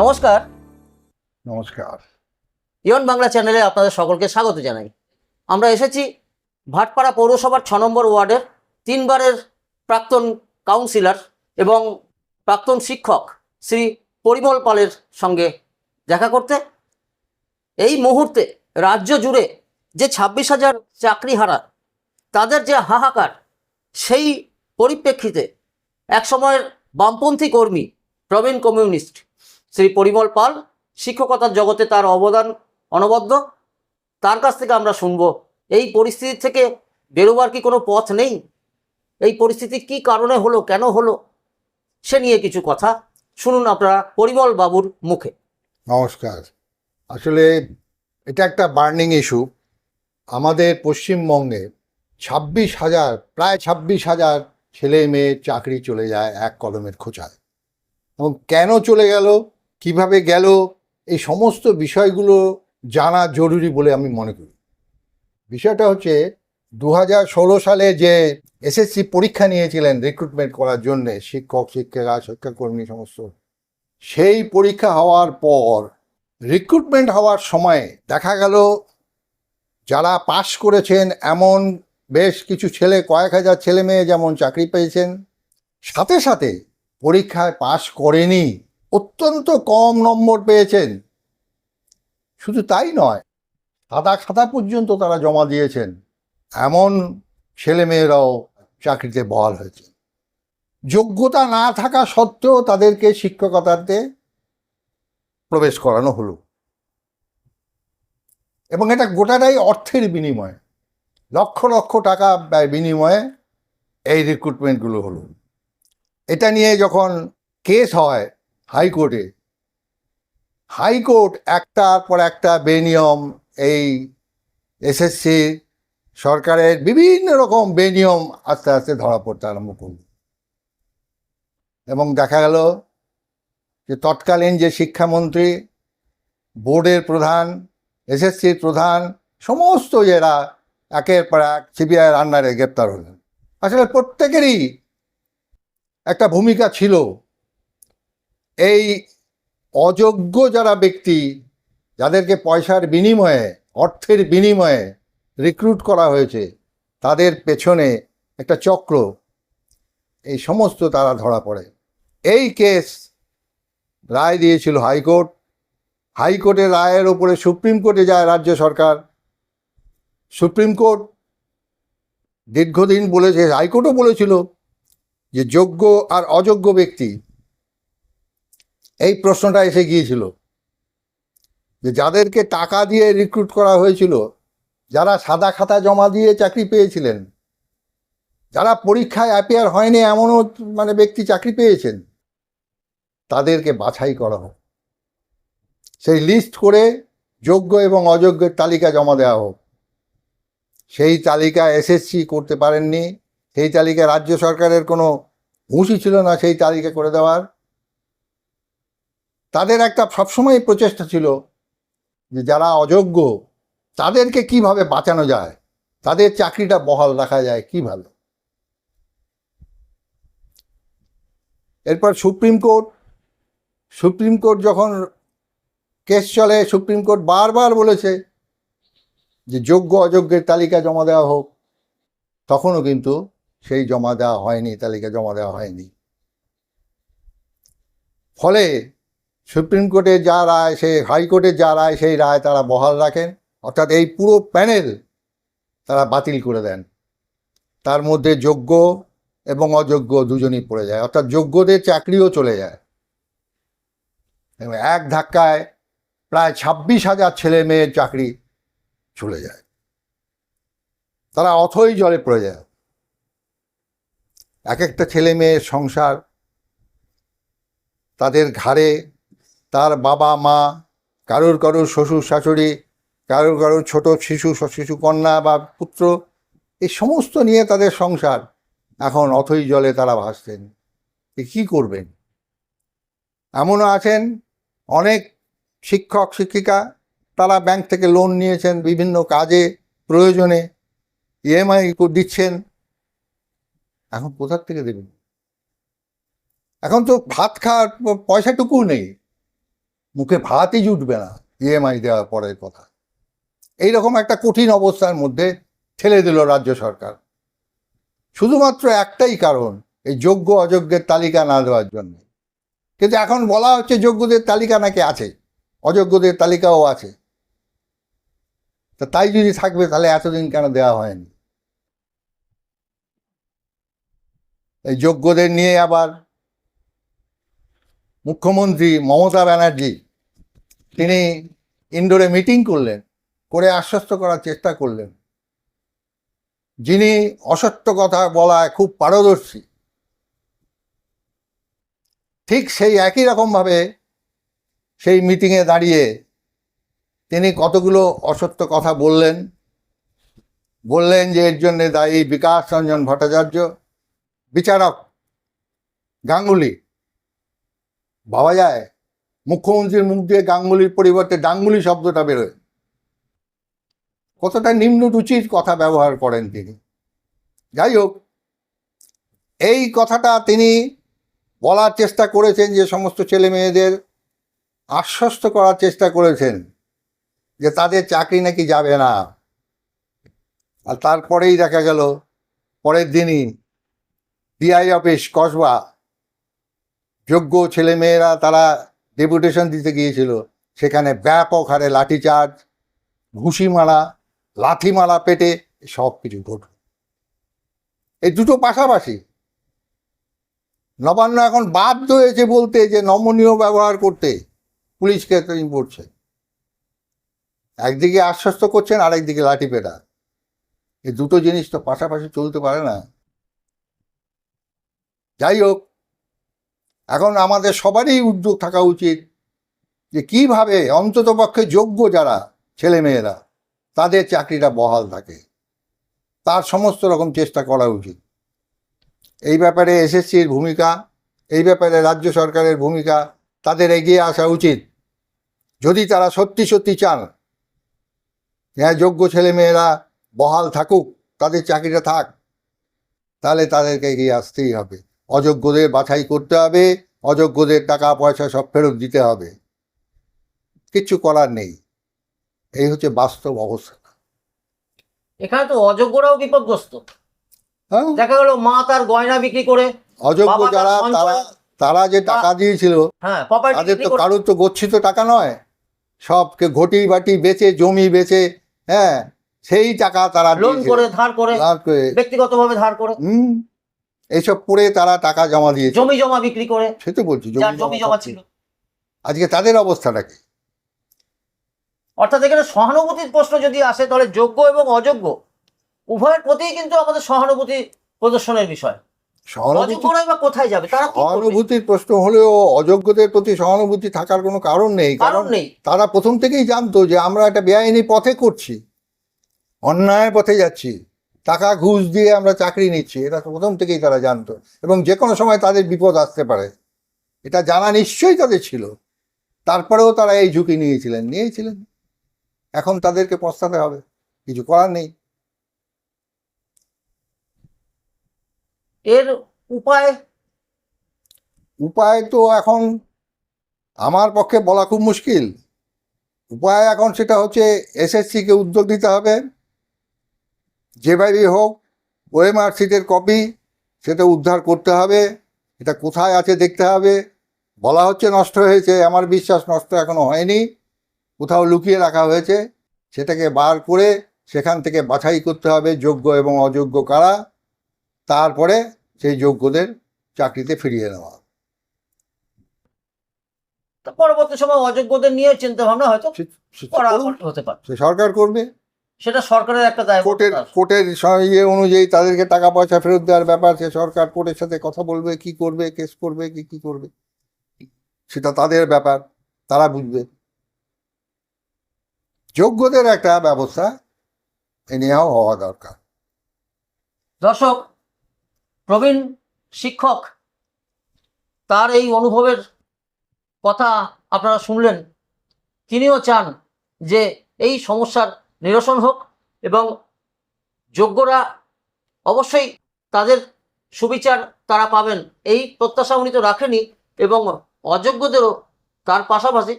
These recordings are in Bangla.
নমস্কার। নমস্কার। ইয়ন বাংলা চ্যানেলে আপনাদের সকলকে স্বাগত জানাই। আমরা এসেছি ভাটপাড়া পৌরসভার ছ নম্বর ওয়ার্ডের তিনবারের প্রাক্তন কাউন্সিলর এবং প্রাক্তন শিক্ষক শ্রী পরিমল পালের সঙ্গে দেখা করতে। এই মুহূর্তে রাজ্য জুড়ে যে ছাব্বিশ হাজার চাকরি হারা তাদের যে হাহাকার সেই পরিপ্রেক্ষিতে একসময়ের বামপন্থী কর্মী প্রবীণ কমিউনিস্ট শ্রী পরিমল পাল, শিক্ষকতার জগতে তার অবদান অনবদ্য। তার কাছ থেকে আমরা শুনব, এই পরিস্থিতি থেকে বেরোবার কি কোনো পথ নেই? এই পরিস্থিতি কি কারণে হলো, কেন হলো? সে নিয়ে কিছু কথা শুনুন আপনারা পরিমল বাবুর মুখে। নমস্কার। আসলে এটা একটা বার্নিং ইস্যু। আমাদের পশ্চিমবঙ্গে ছাব্বিশ হাজার, প্রায় ছাব্বিশ হাজার ছেলে মেয়ে চাকরি চলে যায় এক কলমের খোঁচায়। এবং কেন চলে গেল? কীভাবে গেল, এই সমস্ত বিষয়গুলো জানা জরুরি বলে আমি মনে করি। বিষয়টা হচ্ছে দু হাজার ষোলো সালে যে এসএসসি পরীক্ষা নিয়েছিলেন রিক্রুটমেন্ট করার জন্যে শিক্ষক, শিক্ষিকা, শিক্ষাকর্মী সমস্ত, সেই পরীক্ষা হওয়ার পর রিক্রুটমেন্ট হওয়ার সময় দেখা গেল, যারা পাশ করেছেন এমন বেশ কিছু ছেলে, কয়েক হাজার ছেলে মেয়ে যেমন চাকরি পেয়েছেন, সাথে সাথে পরীক্ষায় পাশ করেনি অত্যন্ত কম নম্বর পেয়েছেন। শুধু তাই নয়, সাদা খাতা পর্যন্ত তারা জমা দিয়েছেন। এমন ছেলে মেয়েরাও চাকরিতে বহাল হয়েছে যোগ্যতা না থাকা সত্ত্বেও তাদেরকে শিক্ষকতাতে প্রবেশ করানো হলো। এবং এটা গোটাটাই অর্থের বিনিময়ে, লক্ষ লক্ষ টাকা ব্যয় বিনিময়ে এই রিক্রুটমেন্টগুলো হলো। এটা নিয়ে যখন কেস হয় হাইকোর্টে হাইকোর্ট একটার পর একটা বেনিয়ম এই এসএসসি সরকারের বিভিন্ন রকম বেনিয়ম আস্তে আস্তে ধরা পড়তে আরম্ভ করল। এবং দেখা গেল যে তৎকালীন যে শিক্ষামন্ত্রী, বোর্ডের প্রধান, এসএসসির প্রধান, সমস্ত এরা একের পর এক সিবিআই রান্নারে গ্রেপ্তার হলেন। আসলে প্রত্যেকেরই একটা ভূমিকা ছিল এই অযোগ্য যারা ব্যক্তি যাদেরকে পয়সার বিনিময়ে, অর্থের বিনিময়ে রিক্রুট করা হয়েছে, তাদের পেছনে একটা চক্র। এই সমস্ত তারা ধরা পড়ে। এই কেস রায় দিয়েছিল হাইকোর্ট। হাইকোর্টের রায়ের ওপরে সুপ্রিম কোর্টে যায় রাজ্য সরকার। সুপ্রিম কোর্ট দীর্ঘদিন বলেছে, হাইকোর্টও বলেছিল যে যোগ্য আর অযোগ্য ব্যক্তি এই প্রশ্নটা এসে গিয়েছিল যে যাদেরকে টাকা দিয়ে রিক্রুট করা হয়েছিল, যারা সাদা খাতা জমা দিয়ে চাকরি পেয়েছিলেন, যারা পরীক্ষায় অ্যাপিয়ার হয়নি এমনও মানে ব্যক্তি চাকরি পেয়েছেন, তাদেরকে বাছাই করা হোক। সেই লিস্ট করে যোগ্য এবং অযোগ্যের তালিকা জমা দেওয়া হোক। সেই তালিকা এসএসসি করতে পারেননি, সেই তালিকা রাজ্য সরকারের কোনো হুঁশই ছিল না সেই তালিকা করে দেওয়ার। তাদের একটা সবসময় প্রচেষ্টা ছিল যে যারা অযোগ্য, তাদেরকে কীভাবে বাঁচানো যায়? তাদের চাকরিটা বহাল রাখা যায় কীভাবে? এরপর সুপ্রিম কোর্ট সুপ্রিম কোর্ট যখন কেস চলে, সুপ্রিম কোর্ট বারবার বলেছে যে যোগ্য, অযোগ্যের তালিকা জমা দেওয়া হোক। তখনও কিন্তু সেই জমা দেওয়া হয়নি, তালিকা জমা দেওয়া হয়নি। ফলে সুপ্রিম কোর্টের যা রায়, সেই হাইকোর্টের যা রায়, সেই রায় তারা বহাল রাখেন। অর্থাৎ এই পুরো প্যানেল তারা বাতিল করে দেন। তার মধ্যে যোগ্য এবং অযোগ্য দুজনই পড়ে যায়। অর্থাৎ যোগ্যদের চাকরিও চলে যায়। এক ধাক্কায় প্রায় ছাব্বিশ হাজার ছেলে মেয়ের চাকরি চলে যায়। তারা অথই জলে পড়ে যায়। এক একটা ছেলে মেয়ের সংসার তাদের ঘাড়ে তার বাবা, মা, কারোর কারোর শ্বশুর, শাশুড়ি, কারোর কারোর ছোট শিশু শিশু কন্যা বা পুত্র, এই সমস্ত নিয়ে তাদের সংসার। এখন অথই জলে তারা ভাসছেন। এ কী করবেন? এমনও আছেন অনেক শিক্ষক, শিক্ষিকা, তারা ব্যাংক থেকে লোন নিয়েছেন বিভিন্ন কাজে, প্রয়োজনে, ইএমআই দিচ্ছেন। এখন কোথার থেকে দেবেন? এখন তো ভাত খাওয়ার পয়সাটুকু নেই। মুখে ভাতই জুটবে না ইএমআই দেওয়ার পরের কথা। এইরকম একটা কঠিন অবস্থার মধ্যে ঠেলে দিল রাজ্য সরকার। শুধুমাত্র একটাই কারণ, এই যোগ্য অযোগ্যের তালিকা না দেওয়ার জন্য। কিন্তু এখন বলা হচ্ছে যোগ্যদের তালিকা নাকি আছে, অযোগ্যদের তালিকাও আছে। তা তাই যদি থাকবে, তাহলে এতদিন কেন দেওয়া হয়নি? এই যোগ্যদের নিয়ে আবার মুখ্যমন্ত্রী মমতা ব্যানার্জি, তিনি ইন্ডোরে মিটিং করলেন, করে আশ্বস্ত করার চেষ্টা করলেন। যিনি অসত্য কথা বলায় খুব পারদর্শী। ঠিক সেই একই রকমভাবে সেই মিটিংয়ে দাঁড়িয়ে তিনি কতগুলো অসত্য কথা বললেন বললেন যে এর জন্যে দায়ী বিকাশ রঞ্জন ভট্টাচার্য, বিচারক গাঙ্গুলি ভাবা যায়। মুখ্যমন্ত্রীর মুখ দিয়ে গাঙ্গুলির পরিবর্তে ডাঙ্গুলি শব্দটা বেরোয়। কতটা নিম্ন রুচির কথা ব্যবহার করেন তিনি। যাই হোক, এই কথাটা তিনি বলার চেষ্টা করেছেন যে সমস্ত ছেলে মেয়েদের আশ্বস্ত করার চেষ্টা করেছেন যে তাদের চাকরি নাকি যাবে না। আর তারপরেই দেখা গেল, পরের দিনই ডিআই অফিস কসবা যোগ্য ছেলেমেয়েরা তারা ডেপুটেশন দিতে গিয়েছিল। সেখানে ব্যাপক হারে লাঠিচার্জ ঘুষি মারা লাথি মারা পেটে সব কিছু ঘটল। এই দুটো পাশাপাশি নবান্ন এখন বাধ্য হয়েছে বলতে যে নমনীয় ব্যবহার করতে পুলিশকে তিনি পড়ছে একদিকে আশ্বস্ত করছেন, আরেকদিকে লাঠি পেটা। এই দুটো জিনিস তো পাশাপাশি চলতে পারে না। যাই হোক এখন আমাদের সবারই উদ্যোগ থাকা উচিত যে কীভাবে অন্ততপক্ষে যোগ্য যারা ছেলেমেয়েরা, তাদের চাকরিটা বহাল থাকে। তার সমস্ত রকম চেষ্টা করা উচিত। এই ব্যাপারে এসএসসির ভূমিকা, এই ব্যাপারে রাজ্য সরকারের ভূমিকা, তাদের এগিয়ে আসা উচিত। যদি তারা সত্যি সত্যি চান হ্যাঁ যোগ্য ছেলেমেয়েরা বহাল থাকুক, তাদের চাকরিটা থাক, তাহলে তাদেরকে এগিয়ে আসতেই হবে। অযোগ্যদের বাছাই করতে হবে অযোগ্যদের টাকা পয়সা সব ফেরত দিতে হবে। কিচ্ছু করার নেই। এই হচ্ছে বাস্তব অবস্থা। এখানে তো অযোগ্যরাও বিপদগ্রস্ত। হ্যাঁ। দেখা গেল মা তার গয়না বিক্রি করে অযোগ্য যারা তারা তারা যে টাকা দিয়েছিল হ্যাঁ তাদের তো কারোর তো গচ্ছিত টাকা নয়। সবকে ঘটি বাটি বেচে জমি বেচে হ্যাঁ সেই টাকা তারা লোন করে ধার করে ধার করে। ব্যক্তিগতভাবে ধার করে। হুম। এইসব করে তারা টাকা জমা দিয়েছে। জমি জমা বিক্রি করে। সে তো বলছি জমি জমা ছিল। আজকে তাদের অবস্থাটা কি? অর্থাৎ এখানে সহানুভূতির প্রশ্ন যদি আসে তাহলে যোগ্য এবং অযোগ্য উভয়ের প্রতি কিন্তু আমাদের সহানুভূতি প্রদর্শনের বিষয়। কোথায় যাবে তারা সহানুভূতির প্রশ্ন হলেও অযোগ্যদের প্রতি সহানুভূতি থাকার কোনো কারণ নেই কারণ নেই। তারা প্রথম থেকেই জানতো যে আমরা একটা বেআইনি পথে করছি অন্যায়ের পথে যাচ্ছি। টাকা ঘুষ দিয়ে আমরা চাকরি নিচ্ছি এটা প্রথম থেকেই তারা জানতো। এবং যে কোনো সময় তাদের বিপদ আসতে পারে। এটা জানা নিশ্চয়ই তাদের ছিল। তারপরেও তারা এই ঝুঁকি নিয়েছিলেন নিয়েছিলেন। এখন তাদেরকে পস্তাতে হবে কিছু করার নেই। এর উপায়? উপায় তো এখন আমার পক্ষে বলা খুব মুশকিল। উপায় এখন সেটা হচ্ছে এসএসসিকে উদ্যোগ দিতে হবে। যেভাবেই হোক ওএমআর সিটের কপি সেটা উদ্ধার করতে হবে। এটা কোথায় আছে দেখতে হবে। বলা হচ্ছে নষ্ট হয়েছে আমার বিশ্বাস নষ্ট এখনও হয়নি। কোথাও লুকিয়ে রাখা হয়েছে। সেটাকে বার করে সেখান থেকে বাছাই করতে হবে যোগ্য এবং অযোগ্য কারা। তারপরে সেই যোগ্যদের চাকরিতে ফিরিয়ে নেওয়া পরবর্তী সময় অযোগ্যদের নিয়ে চিন্তা ভাবনা হয়তো হতে পারে। সরকার করবে। সেটা সরকারের একটা দায় কোর্টের কোর্টের ইয়ে অনুযায়ী তাদেরকে টাকা পয়সা ফেরত দেওয়ার ব্যাপার সে সরকার কোর্টের সাথে কথা বলবে কি করবে কেস করবে কি কি করবে। সেটা তাদের ব্যাপার তারা বুঝবে। যোগ্যদের একটা ব্যবস্থা এনিহাও হওয়া দরকার। দর্শক প্রবীণ শিক্ষক তার এই অনুভবের কথা আপনারা শুনলেন। তিনিও চান যে এই সমস্যার নিরসন হোক এবং যোগ্যরা অবশ্যই তাদের সুবিচার তারা পাবেন। এই প্রত্যাশা উনি তো রাখেনি এবং অযোগ্যদেরও তার পাশাপাশি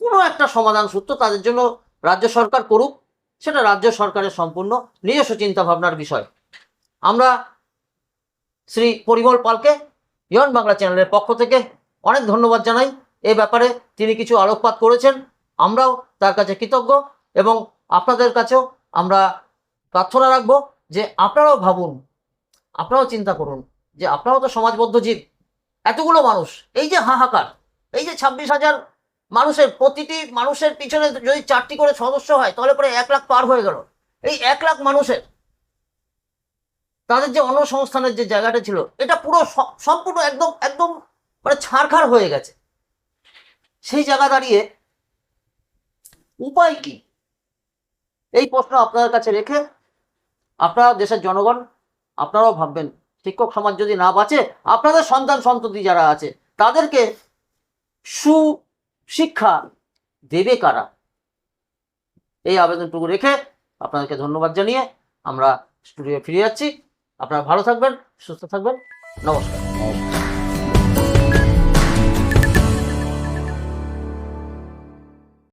কোনো একটা সমাধান সূত্র তাদের জন্য রাজ্য সরকার করুক, সেটা রাজ্য সরকারের সম্পূর্ণ নিজস্ব চিন্তা ভাবনার বিষয়। আমরা শ্রী পরিমল পালকে ইয়ন বাংলা চ্যানেলের পক্ষ থেকে অনেক ধন্যবাদ জানাই। এ ব্যাপারে তিনি কিছু আলোকপাত করেছেন। আমরাও তার কাছে কৃতজ্ঞ এবং আপনাদের কাছেও আমরা প্রার্থনা রাখব যে আপনারাও ভাবুন, আপনারাও চিন্তা করুন যে আপনারাও তো সমাজবদ্ধ জীব। এতগুলো মানুষ, এই যে হাহাকার, এই যে ছাব্বিশ হাজার মানুষের, প্রতিটি মানুষের পিছনে যদি চারটি করে সদস্য হয়, তাহলে পরে এক লাখ পার হয়ে গেল। এই এক লাখ মানুষের, তাদের যে অন্নসংস্থানের যে জায়গাটা ছিল, এটা পুরো সম্পূর্ণ একদম একদম মানে ছাড়খাড় হয়ে গেছে। সেই জায়গা দাঁড়িয়ে উপায় কি? এই প্রশ্ন আপনাদের কাছে রেখে আপনারা দেশের জনগণ, আপনারাও ভাববেন, শিক্ষক সমাজ যদি না বাঁচে, আপনাদের সন্তান সন্ততি যারা আছে, তাদেরকে সুশিক্ষা দেবে কারা? এই আবেদনটুকু রেখে আপনাদেরকে ধন্যবাদ জানিয়ে আমরা স্টুডিও ফিরে যাচ্ছি। আপনারা ভালো থাকবেন, সুস্থ থাকবেন। নমস্কার। নমস্কার।